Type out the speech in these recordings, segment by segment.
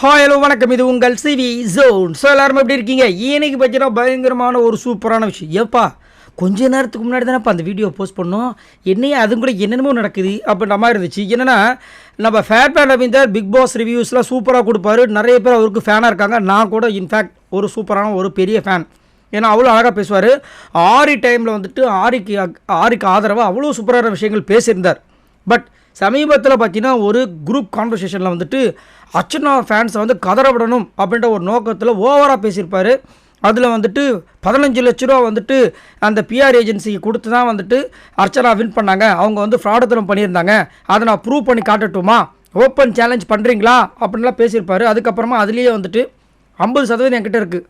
Hi hello வணக்கம். இது உங்கள் சிவி ஜோன். ஸோ எல்லாரும் எப்படி இருக்கீங்க? இன்னைக்கு பார்த்தீங்கன்னா பயங்கரமான ஒரு சூப்பரான விஷயம். ஏப்பா கொஞ்ச நேரத்துக்கு முன்னாடி தானேப்பா அந்த வீடியோ போஸ்ட் பண்ணோம்? என்னையே அதுவும் கூட என்னென்னமோ நடக்குது அப்படின்ற மாதிரி இருந்துச்சு. என்னென்னா நம்ம ஃபேர் பேன் ரவீந்தர் பிக் பாஸ் ரிவ்யூஸ்லாம் சூப்பராக கொடுப்பாரு. நிறைய பேர் அவருக்கு ஃபேனாக இருக்காங்க. நான் கூட இன்ஃபேக்ட் ஒரு சூப்பரான ஒரு பெரிய ஃபேன் ஏன்னா அவ்வளோ அழகாக பேசுவார். ஆரி டைமில் வந்துட்டு ஆரிக்கு ஆரிக்கு ஆதரவாக அவ்வளோ சூப்பரான விஷயங்கள் பேசியிருந்தார். பட் சமீபத்தில் பார்த்தீங்கன்னா ஒரு குரூப் கான்வர்சேஷனில் வந்துட்டு அர்ச்சனா ஃபேன்ஸை வந்து கதற விடணும் அப்படின்ற ஒரு நோக்கத்தில் ஓவராக பேசியிருப்பார். அதில் வந்துட்டு பதினஞ்சு லட்ச ரூபா வந்துட்டு அந்த பிஆர் ஏஜென்சிக்கு கொடுத்து தான் வந்துட்டு அர்ச்சனா வின் பண்ணாங்க. அவங்க வந்து ஃப்ராடத்தனம் பண்ணியிருந்தாங்க. அதை நான் ப்ரூவ் பண்ணி காட்டட்டுமா? ஓப்பன் சேலஞ்ச் பண்ணுறீங்களா அப்படின்லாம் பேசியிருப்பார். அதுக்கப்புறமா அதுலேயே வந்துட்டு ஐம்பது சதவீதம் என்கிட்ட இருக்குது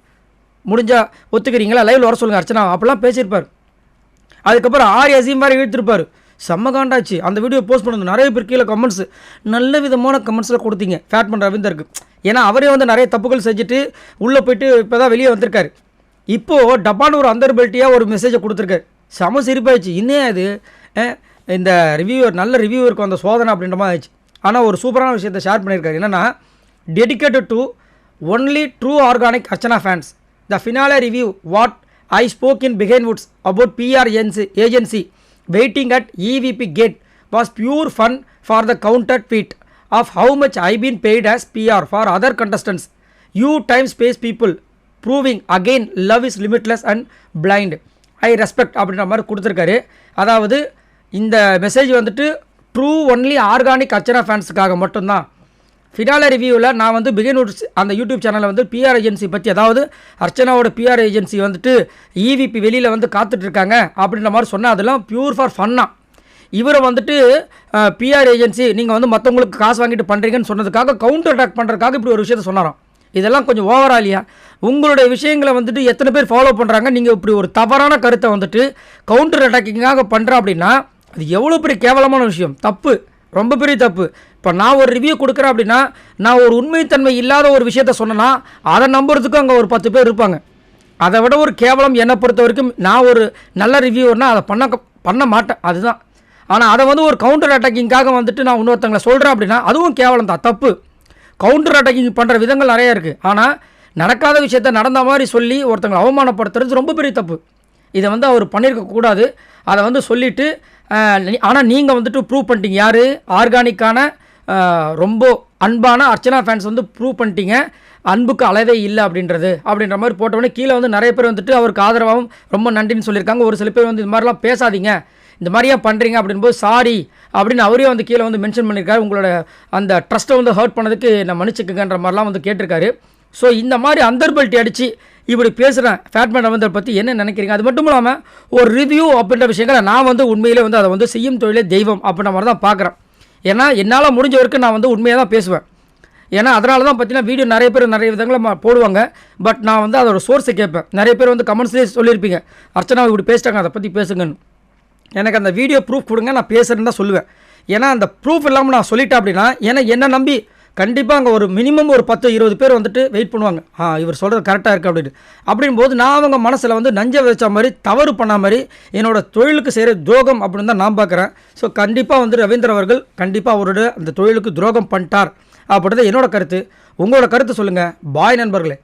முடிஞ்சால் ஒத்துக்கிறீங்களா? லைவில் வர சொல்லுங்கள் அர்ச்சனா. அப்படிலாம் பேசியிருப்பார். அதுக்கப்புறம் ஆர் அசீம் மாதிரி இழுத்துருப்பார். செம்ம காண்டாச்சு. அந்த வீடியோ போஸ்ட் பண்ணது நிறைய பேர் கீழே கமெண்ட்ஸ் நல்ல விதமான கமெண்ட்ஸில் கொடுத்தீங்க. ஃபேட் பண்ணுற ரவீந்தருக்கு. ஏன்னா அவரே வந்து நிறைய தப்புகள் செஞ்சுட்டு உள்ளே போயிட்டு இப்போ தான் வெளியே வந்திருக்காரு. இப்போது டப்பான ஒரு அந்தர்பல்ட்டியாக ஒரு மெசேஜை கொடுத்துருக்காரு. செம சிரிப்பாயிடுச்சு. இன்னே அது? இந்த ரிவ்யூவர் நல்ல ரிவ்யூவருக்கு வந்த சோதனை அப்படின்ற மாதிரி ஆயிடுச்சு. ஆனால் ஒரு சூப்பரான விஷயத்தை ஷேர் பண்ணியிருக்காரு. என்னென்னா dedicated to only true organic Archana fans the finale review what I spoke in Behindwoods about PR agency agency waiting at EVP gate was pure fun for the counter tweet of how much I been paid as PR for other contestants. You time space people proving again love is limitless and blind I respect அப்படின்ற மாதிரி கொடுத்துருக்காரு. அதாவது இந்த message வந்துட்டு true only organic Archana ஃபேன்ஸுக்காக மட்டும்தான். ஃபினால ரிவ்யூவில் நான் வந்து பிகினூட்ஸ் அந்த யூடியூப் சேனலில் வந்து பிஆர் ஏஜென்சி பற்றி அதாவது அர்ச்சனாவோட பிஆர் ஏஜென்சி வந்துட்டு இவிபி வெளியில் வந்து காத்துட்ருக்காங்க அப்படின்ற மாதிரி சொன்னால் அதெல்லாம் பியூர் ஃபார் ஃபன்னாக இவரை வந்துட்டு பிஆர் ஏஜென்சி நீங்கள் வந்து மற்றவங்களுக்கு காசு வாங்கிட்டு பண்ணுறீங்கன்னு சொன்னதுக்காக கவுண்டர் அட்டாக் பண்ணுறதுக்காக இப்படி ஒரு விஷயத்த சொன்னாராம். இதெல்லாம் கொஞ்சம் ஓவரா இல்லையா? உங்களுடைய விஷயங்களை வந்துட்டு எத்தனை பேர் ஃபாலோ பண்ணுறாங்க நீங்கள் இப்படி ஒரு தவறான கருத்தை வந்துட்டு கவுண்டர் அட்டாக்கிங்காக பண்ணுறேன் அப்படின்னா அது எவ்வளோ பெரிய கேவலமான விஷயம். தப்பு. ரொம்ப பெரிய தப்பு. இப்போ நான் ஒரு ரிவ்யூ கொடுக்குறேன் அப்படின்னா நான் ஒரு உண்மைத்தன்மை இல்லாத ஒரு விஷயத்த சொன்னேன்னா அதை நம்புறதுக்கும் அங்கே ஒரு பத்து பேர் இருப்பாங்க. அதை விட ஒரு கேவலம் என்னை பொறுத்த வரைக்கும் நான் ஒரு நல்ல ரிவ்யூவர்னால் அதை பண்ண பண்ண மாட்டேன். அதுதான். ஆனால் அதை வந்து ஒரு கவுண்டர் அட்டாக்கிங்காக வந்துட்டு நான் இன்னொருத்தங்களை சொல்கிறேன் அப்படின்னா அதுவும் கேவலம் தான். தப்பு. கவுண்டர் அட்டாக்கிங் பண்ணுற விதங்கள் நிறைய இருக்குது ஆனால் நடக்காத விஷயத்த நடந்த மாதிரி சொல்லி ஒருத்தங்களை அவமானப்படுத்துறது ரொம்ப பெரிய தப்பு. இதை வந்து அவர் பண்ணியிருக்கக்கூடாது. அதை வந்து சொல்லிவிட்டு ஆனால் நீங்கள் வந்துட்டு ப்ரூவ் பண்ணிட்டீங்க. யார்? ஆர்கானிக்கான ரொம்ப அன்பான அர்ச்சனா ஃபேன்ஸ் வந்து ப்ரூவ் பண்ணிட்டீங்க. அன்புக்கு அளவே இல்லை அப்படின்றது. அப்படின்ற மாதிரி போட்டவொடனே கீழே வந்து நிறைய பேர் வந்துட்டு அவருக்கு ஆதரவாகவும் ரொம்ப நன்றின்னு சொல்லியிருக்காங்க. ஒரு சில பேர் வந்து இது மாதிரிலாம் பேசாதீங்க. இந்த மாதிரியா பண்ணுறீங்க அப்படின்போது சாரி அப்படின்னு அவரே வந்து கீழே வந்து மென்ஷன் பண்ணியிருக்காரு. உங்களோட அந்த ட்ரஸ்ட்டை வந்து ஹர்ட் பண்ணதுக்கு நான் மன்னிச்சுக்குங்கன்ற மாதிரிலாம் வந்து கேட்டிருக்காரு. ஸோ இந்த மாதிரி அந்தர்பல்ட்டி அடித்து இப்படி பேசுகிறேன் ஃபேட்மேன் ரவீந்தர் பற்றி என்ன நினைக்கிறீங்க? அது மட்டும் இல்லாமல் ஒரு ரிவ்யூ அப்படின்ற விஷயங்களை நான் வந்து உண்மையிலே வந்து அதை வந்து செய்யும் தொழிலே தெய்வம் அப்படின்ற மாதிரி தான் பார்க்குறேன். ஏன்னா என்னால் முடிஞ்ச வரைக்கும் நான் வந்து உண்மையாக தான் பேசுவேன். ஏன்னா அதனால தான் பார்த்தீங்கன்னா வீடியோ நிறைய பேர் நிறைய விதங்களை போடுவாங்க. பட் நான் வந்து அதோட சோர்ஸை கேட்பேன். நிறைய பேர் வந்து கமெண்ட்ஸ்லேயே சொல்லியிருப்பீங்க. அர்ச்சனா இப்படி பேசிட்டாங்க அதை பற்றி பேசுங்கன்னு. எனக்கு அந்த வீடியோ ப்ரூஃப் கொடுங்க நான் பேசுகிறேன்னு தான் சொல்லுவேன். ஏன்னா அந்த ப்ரூஃப் இல்லாமல் நான் சொல்லிட்டேன் அப்படின்னா ஏன்னா என்னை நம்பி கண்டிப்பாக அங்கே ஒரு மினிமம் ஒரு பத்து இருபது பேர் வந்துட்டு வெயிட் பண்ணுவாங்க. ஆ இவர் சொல்கிறது கரெக்டாக இருக்குது அப்படின்னு. அப்படின்போது நான் அவங்க மனசில் வந்து நஞ்சை வச்ச மாதிரி தவறு பண்ண மாதிரி என்னோட தொழிலுக்கு செய்கிற துரோகம் அப்படின்னு தான் நான் பார்க்குறேன். ஸோ கண்டிப்பாக வந்து ரவீந்திர அவர்கள் கண்டிப்பாக அவரோட அந்த தொழிலுக்கு துரோகம் பண்ணிட்டார் அப்படின்றது என்னோடய கருத்து. உங்களோட கருத்து சொல்லுங்கள் பாய் நண்பர்களே.